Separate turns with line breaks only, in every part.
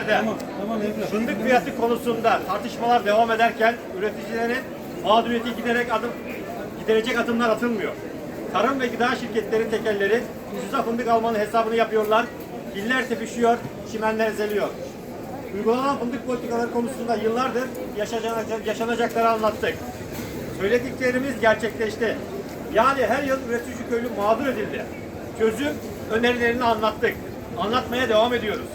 günlerde fındık fiyatı konusunda tartışmalar devam ederken üreticilerin mağduriyeti giderek adım giderecek adımlar atılmıyor. Tarım ve gıda şirketleri tekelleri ucuza fındık almanın hesabını yapıyorlar. Diller tepişiyor, çimenler ezeliyor. Uygulanan fındık politikaları konusunda yıllardır yaşanacak, yaşanacakları anlattık. Söylediklerimiz gerçekleşti. Yani her yıl üretici köylü mağdur edildi. Çözüm önerilerini anlattık. Anlatmaya devam ediyoruz.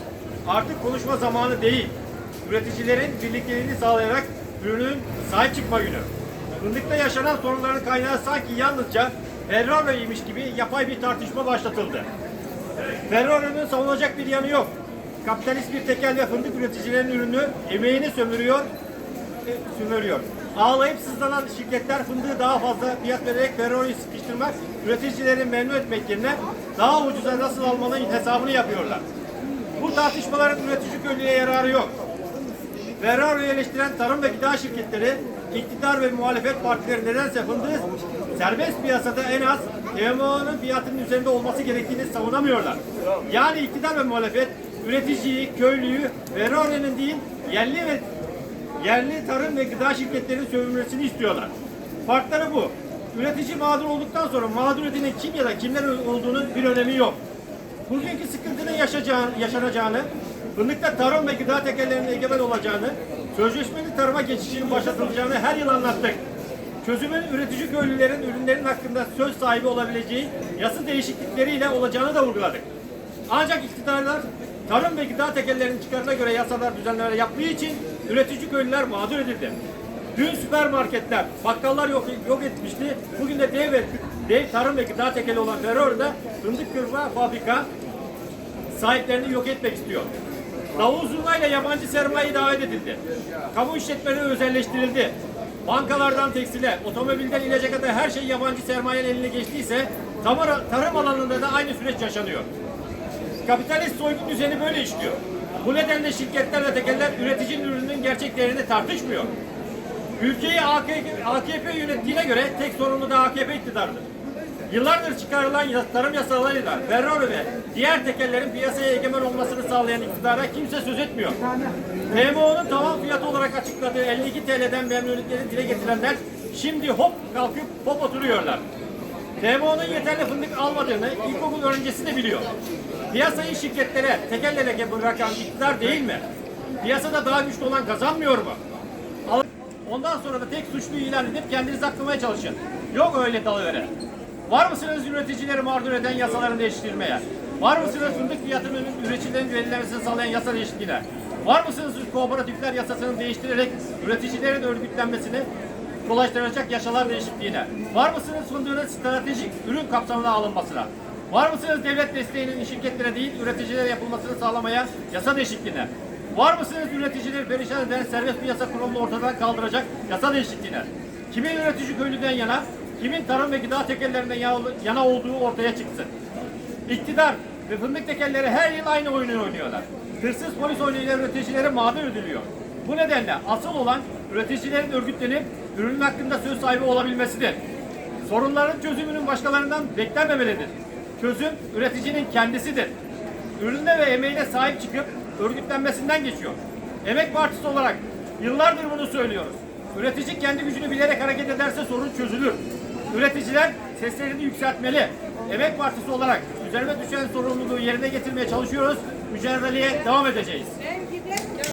Artık konuşma zamanı değil. Üreticilerin birlikteliğini sağlayarak ürünün sahip çıkma günü. Fındıkta yaşanan sorunların kaynağı sanki yalnızca Ferraro'ymuş gibi yapay bir tartışma başlatıldı. Ferraro'nun savunacak bir yanı yok. Kapitalist bir tekel ve fındık üreticilerin ürünü emeğini sömürüyor, e, sömürüyor. Ağlayıp sızlanan şirketler fındığı daha fazla fiyat vererek Ferraro'yu sıkıştırmak, üreticileri memnun etmek yerine daha ucuza nasıl almanın hesabını yapıyorlar. Bu tartışmaların üretici köylüye yararı yok. Ferraro'yu eleştiren tarım ve gıda şirketleri, iktidar ve muhalefet partileri nedense fındığı serbest piyasada en az GMO'nun fiyatının üzerinde olması gerektiğini savunamıyorlar. Yani iktidar ve muhalefet üreticiyi, köylüyü Ferraro'nun değil yerli ve yerli tarım ve gıda şirketlerinin sömürmesini istiyorlar. Farkları bu. Üretici mağdur olduktan sonra mağduriyetinin kim ya da kimler olduğunun bir önemi yok. Bugünkü sıkıntının yaşanacağını, fındıkta tarım ve gıda tekellerinin egemen olacağını, sözleşmeli tarıma geçişinin başlatılacağını her yıl anlattık. Çözümün üretici köylülerin ürünlerin hakkında söz sahibi olabileceği yasa değişiklikleriyle olacağını da vurguladık. Ancak iktidarlar tarım ve gıda tekellerinin çıkarına göre yasalar düzenlemeler yaptığı için üretici köylüler mağdur edildi. Dün süpermarketler, bakkallar yok, yok etmişti. Bugün de dev, ve, dev tarım ve gıda tekeli olan Ferrari'de fındık kırma fabrika sahiplerini yok etmek istiyor. Davul zurnayla yabancı sermaye davet edildi. Kamu işletmeleri özelleştirildi. Bankalardan tekstile, otomobilden ilaca kadar her şey yabancı sermayenin eline geçtiyse tarım, tarım alanında da aynı süreç yaşanıyor. Kapitalist soygun düzeni böyle işliyor. Bu nedenle şirketler ve tekeller üreticinin ürününün gerçek değerini tartışmıyor. Ülkeyi AKP, AKP yönettiğine göre tek sorumlu da AKP iktidarıdır. Yıllardır çıkarılan tarım yasalarıyla Ferrari ve diğer tekellerin piyasaya egemen olmasını sağlayan iktidara kimse söz etmiyor. TMO'nun tavan fiyatı olarak açıkladığı 52 TL'den memnuniyetleri dile getirenler şimdi hop kalkıp hop oturuyorlar. TMO'nun yeterli fındık almadığını ilkokul öğrencisi de biliyor. Piyasayı şirketlere, tekellere bırakan iktidar değil mi? Piyasada daha güçlü olan kazanmıyor mu? Ondan sonra da tek suçluyu ilan edip kendinizi aklamaya çalışın. Yok öyle dalıvere. Var mısınız üreticileri mağdur eden yasaların değiştirmeye? Var mısınız fındık fiyatının üreticilerin belirlemesini sağlayan yasa değişikliğine? Var mısınız kooperatifler yasasını değiştirerek üreticilerin örgütlenmesini kolaylaştıracak yasalar değişikliğine? Var mısınız fındığın stratejik ürün kapsamına alınmasına? Var mısınız devlet desteğinin şirketlere değil üreticilere yapılmasını sağlamaya yasa değişikliğine? Var mısınız üreticileri perişan eden serbest piyasa kurumunu ortadan kaldıracak yasa değişikliğine? Kimin üretici köylüden yana, kimin tarım ve gıda tekellerinden yana- olduğu ortaya çıksın. İktidar ve fındık tekelleri her yıl aynı oyunu oynuyorlar. Hırsız polis oyunuyla üreticileri mağdur ediliyor. Bu nedenle asıl olan üreticilerin örgütlenip ürünün hakkında söz sahibi olabilmesidir. Sorunların çözümünün başkalarından beklenmemelidir. Çözüm üreticinin kendisidir. Ürününe ve emeğine sahip çıkıp örgütlenmesinden geçiyor. Emek Partisi olarak yıllardır bunu söylüyoruz. Üretici kendi gücünü bilerek hareket ederse sorun çözülür. Üreticiler seslerini yükseltmeli. Emek Partisi olarak üzerine düşen sorumluluğu yerine getirmeye çalışıyoruz. Mücadeleye devam edeceğiz.